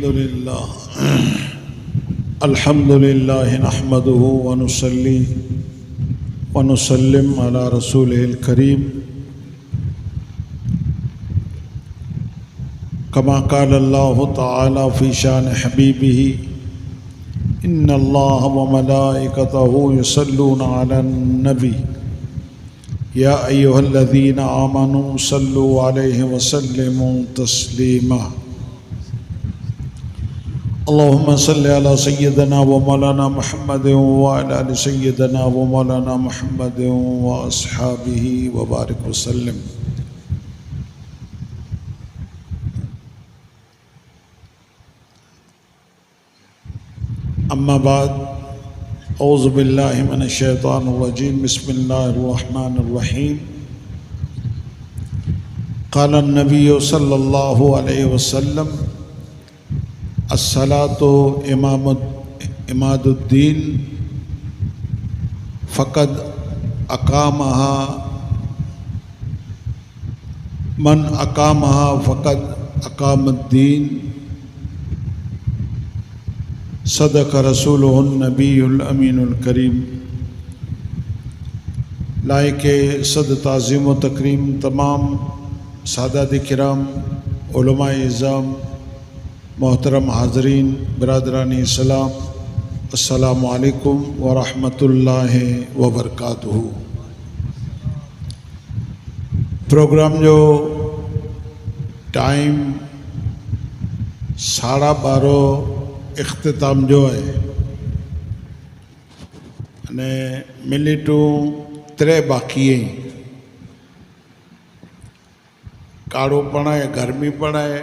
الحمد لله الحمد لله نحمده ونصلي ونسلم على رسوله الكريم كما قال الله تعالى في شان حبيبه إن الله وملائكته يصلون على النبي يا أيها الذين آمنوا صلوا عليه وسلموا تسليما اللهم صل على سيدنا ومولانا محمد وعلى آل سيدنا ومولانا محمد وأصحابه وبارك وسلم. أما بعد أعوذ بالله من الشيطان الرجيم. بسم الله الرحمن الرحيم. قال النبي صلى الله عليه وسلم الصلاة امام اماد الدین فقد اقامها من اقامها فقد اقام الدین صدق رسول النبی الامین الکریم لائق صد تعظیم و تکریم تمام سادات کرام، علماء اظام محترم حاضرین، برادرانی اسلام، السلام علیکم ورحمۃ اللہ وبرکاتہ۔ پروگرام جو ٹائم ساڑھا بارہ اختتام جو ہے અને મિનિટું تر باقی ہیں۔ کاڑو હે ગરમી પણ હે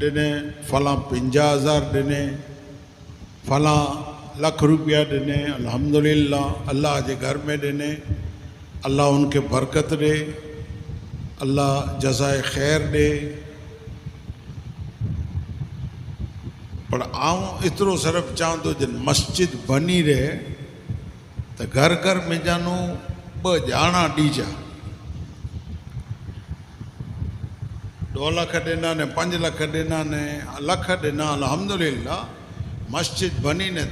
دینے فلاں پنجا ہزار دینے فلاں لکھ روپیہ دینے الحمدللہ اللہ جے گھر میں دینے اللہ ان کے برکت دے اللہ جزائے خیر دے پر آؤں ایترو صرف چاہوں تو جن مسجد بنی رہے تو گھر گھر میں مجھے نو بڑا ڈیج દો લખ ડિના ને પાંચ લખ ડિના ને લખ ડિના અલહમદુલિલ્લા મસ્જિદ બનીને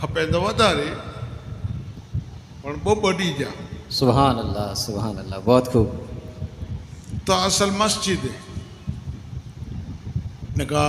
ખપે તો વધારે પણ બહુ બની જા સુહાન અલ્લાહ સુહાન અલ્લાહ બહુત ખૂબ તો અસલ મસ્જિદ ને કા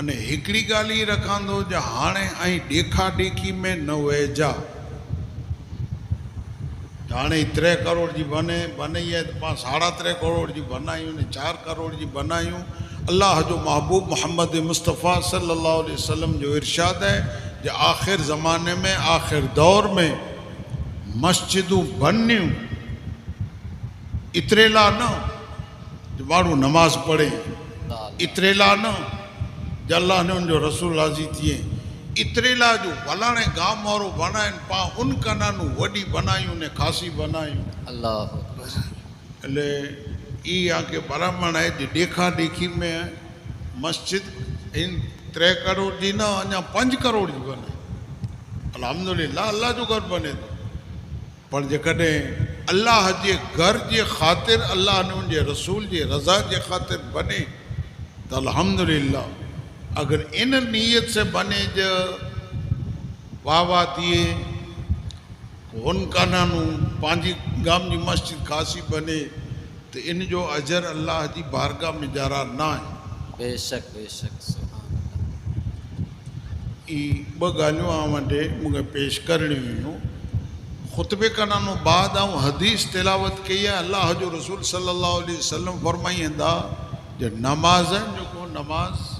ان ایکڑی گال یہ رکھان تو ہاں آئی دیکھا دے میں نی جا ہاں تر کروڑ جی بنے بنیا پان ساڑھا تر کروڑ جی بنائیں چار کروڑ جی بنائیں اللہ جو محبوب محمد مصطفیٰ صلی اللہ علیہ و سلم جو ارشاد ہے کہ آخر زمانے میں آخر دور میں مسجدوں بنوں اطری نا نماز پڑھے اطریا نہ جو اللہ نے ان جو رسول حاضی تھیے اتر لا جو بالانے گامواروں بنائیں پا ان کا نانو وڈی بنائیں انہیں خاصی بنائیں اللہ۔ الام ہے کہ دیکھا دیکھی میں مسجد ان ترے کروڑ کی نہ اجا پنج کروڑ کی بنائے۔ الحمدللہ اللہ جو گھر بنے تو پر اللہ جے گھر جے خاطر اللہ نے ان جے رسول جے رضا جے خاطر بنے۔ تو الحمدللہ اگر ان نیت سے بنے ج واہ واہ دیے ہن کانا نو پانجی گام جی مسجد خاصی بنے تو ان جو اجر اللہ جی بارگاہ میں جارا نہ ہے۔ بے شک بے شک سبحان اللہ۔ آوانڈے مگے پیش کرنی ہوں۔ خطبے کنا نو بعد آؤں حدیث تلاوت کی ہے اللہ جو رسول صلی اللہ علیہ وسلم فرمائیں دا جو نماز ہے جو کو نماز؟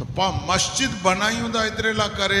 ತಪ್ಪ ಮಸ್ಜಿದ್ ಬನಾಯೂದ ಇತರೆಲ್ಲ ಕರೆ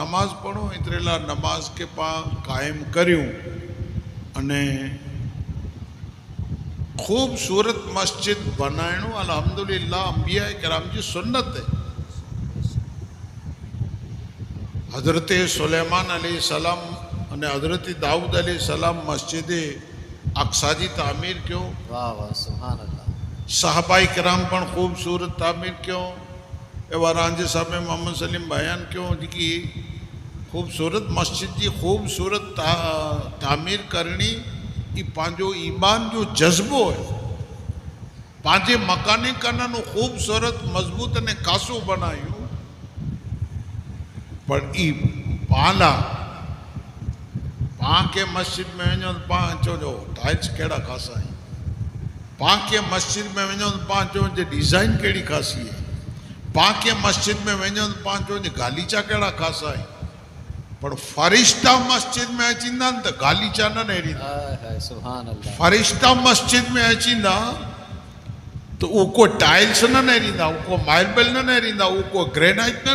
ನಮಾಜ್ ಪಢೋ ಇತರೆಲ್ಲ ನಮಾಜ್ ಕೆ ಪಾ ಕಾಯಂ કર્યું. અને ખૂબસૂરત મસ્જિદ બનાવ્યું અલહમદુલિલ્લાહ અંબિયા કરામજી સુન્નત હે. હજરતે સુલેમાન અલી સલામ અને હજરત દાઉદ અલી સલામ મસ્જિદે અક્ષાજી તામીર ક્યો? વાહ વાહ સુબહાન અલ્લાહ صحابہ کرام پر خوبصورت تعمیر کیوں؟ رانج صاحب محمد سلیم بیان کیوں؟ جی خوبصورت مسجد جی خوبصورت تعمیر کرنی، یہ پانچ ایمان جو جذبو ہے پانچ کرنا نو خوبصورت، مضبوط نے کاسو بنا یہ بالا پان کے مسجد میں وا پا کیڑا کاسا خاصہ پانک مسجد میں وجوں پانچ ڈیزائن کہڑی خاصی ہے؟ پا کے مسجد میں وجوں پانچ گالیچا کہڑا خاص ہے؟ پر فرشتہ مسجد میں اچھا گالیچا نہ فرشتہ مسجد میں اچھا تو وہ کوئی ٹائلس نہ نیری وہ کوئی ماربل نیری وہ کوئی گرینائٹ نہ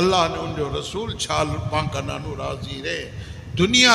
ಅಲ್ಲಾಹನ ಉಂಡು ರಸೂಲ್ ಛಾಲ್ ಪಾಂಕ ನಾನು ರಾಜಿ ರೇ ದುನಿಯಾ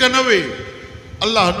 ಕನವೆ ಅಲ್ಲಾಹನ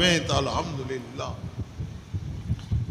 ವೇ ತ ಅಲ್ಹಮ್ದುಲಿಲ್ಲ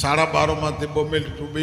સાડા બારમાંથી બોમ્બે ટુ બે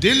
દિલ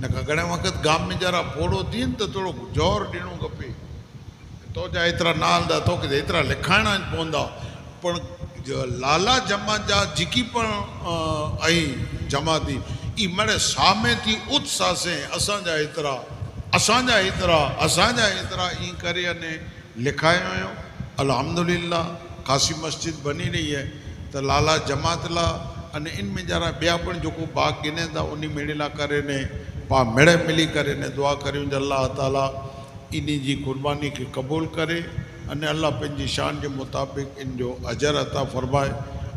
નકા ઘણા વખત ગામમાં જરા ફોડો થી ને તો થોડુંક જોર ડીણું કપી તો જ એતરા ના હલદા તો કે એતરા લખાણા જ પોંદા પણ લાલા જમાજા જીકી પણ અહીં જમાતી. એ મળે સામેથી ઉત્સાહશે, અસાંજા એતરા અસાંજા એતરા અસાંજા એતરા એ કરી અને લખાયો હોય અલહમદુલિલ્લા કાશી મસ્જિદ બની રહી હે. તો લાલા જમાતલા અને ઇનમેં જરા બે પણ જોકો ભાગ ગિને તા ઉની મેળેલા કરે ને پا ملی کر دعا کر اللہ تعالیٰ ان جی قربانی کے قبول کرے۔ آنے اللہ پہنچی شان کے مطابق انجو اجر اطا فرمائے۔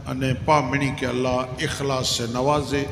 انے پا منی کے اللہ اخلاق سے نوازے۔